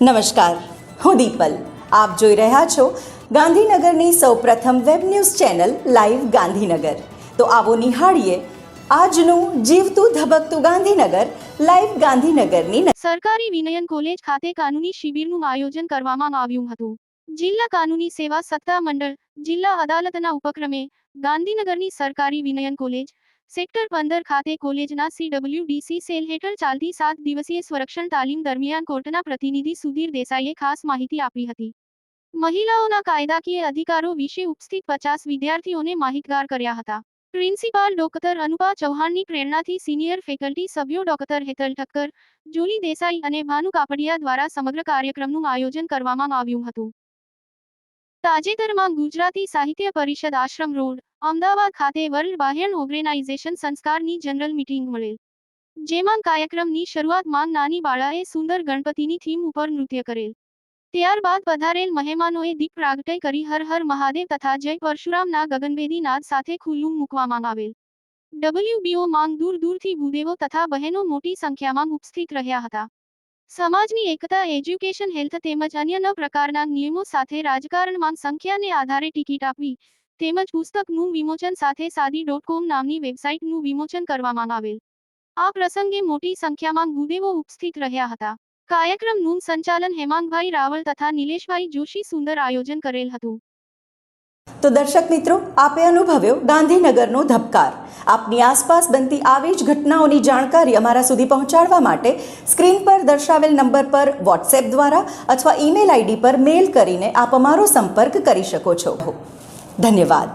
નમસ્કાર, હું દીપલ. આપ જોઈ રહ્યા છો ગાંધીનગરની સૌપ્રથમ web news channel live Gandhinagar. તો આવો નિહાળીએ આજનું જીવતું ધબકતું ગાંધીનગર, લાઈવ ગાંધીનગરની સરકારી વિનયન કોલેજ ખાતે કાનૂની શિબિરનું આયોજન કરવામાં આવ્યું હતું. જિલ્લા કાનૂની સેવા સત્તા મંડળ જિલ્લા અદાલતના ઉપક્રમે ગાંધીનગરની સરકારી વિનયન કોલેજ સેક્ટર પંદર ખાતે કોલેજના સીડબ્લ્યુડીસી સેલ હેઠળ ચાલતી સાત દિવસીય સંરક્ષણ તાલીમ દરમિયાન કોર્ટના પ્રતિનિધિ સુધીર દેસાઈએ ખાસ માહિતી આપી હતી. મહિલાઓના કાયદાકીય અધિકારો વિશે ઉપસ્થિત પચાસ વિદ્યાર્થીઓને માહિતગાર કર્યા હતા. પ્રિન્સિપાલ ડોક્ટર અનુપા ચૌહાણની પ્રેરણાથી સિનિયર ફેકલ્ટી સભ્યો ડોક્ટર હેતલ ઠક્કર, જુલી દેસાઈ અને ભાનુ કાપડિયા દ્વારા સમગ્ર કાર્યક્રમનું આયોજન કરવામાં આવ્યું હતું. તાજેતરમાં ગુજરાતી સાહિત્ય પરિષદ આશ્રમ રોડ અમદાવાદ ખાતે વર્લ્ડ બાહ્યણ ઓર્ગેનાઇઝેશન સંસ્કારની જનરલ મીટિંગ મળેલ, જેમાં કાર્યક્રમની શરૂઆતમાં નાની બાળાએ સુંદર ગણપતિની થીમ ઉપર નૃત્ય કરેલ. ત્યારબાદ પધારેલ મહેમાનોએ દીપ પ્રાગટય કરી હર હર મહાદેવ તથા જય પરશુરામના ગગનભેદી નાદ સાથે ખુલ્લું મૂકવામાં આવેલ. ડબલ્યુબીઓ માંગ દૂર દૂરથી ભૂદેવો તથા બહેનો મોટી સંખ્યામાં ઉપસ્થિત રહ્યા હતા. સમાજની એકતા, એજ્યુકેશન, હેલ્થ તેમજ અન્ય પ્રકારના નિયમો સાથે રાજકારણમાં સંખ્યાને આધારે ટિકિટ આપવી તેમજ પુસ્તકનું વિમોચન સાથે સાદી ડોટ કોમ નામની વેબસાઇટનું વિમોચન કરવામાં આવેલ. આ પ્રસંગે મોટી સંખ્યામાં ગુદેવો ઉપસ્થિત રહ્યા હતા. કાર્યક્રમનું સંચાલન હેમાંગભાઈ રાવળ તથા નિલેશભાઈ જોશી સુંદર આયોજન કરેલ હતું. તો દર્શક મિત્રો, આપે અનુભવ્યો ગાંધીનગરનો ધબકાર. આપની આસપાસ બનતી આવી જ ઘટનાઓની જાણકારી અમારા સુધી પહોંચાડવા માટે સ્ક્રીન પર દર્શાવેલ નંબર પર વોટ્સએપ દ્વારા અથવા ઈમેલ આઈડી પર મેલ કરીને આપ અમારો સંપર્ક કરી શકો છો. ધન્યવાદ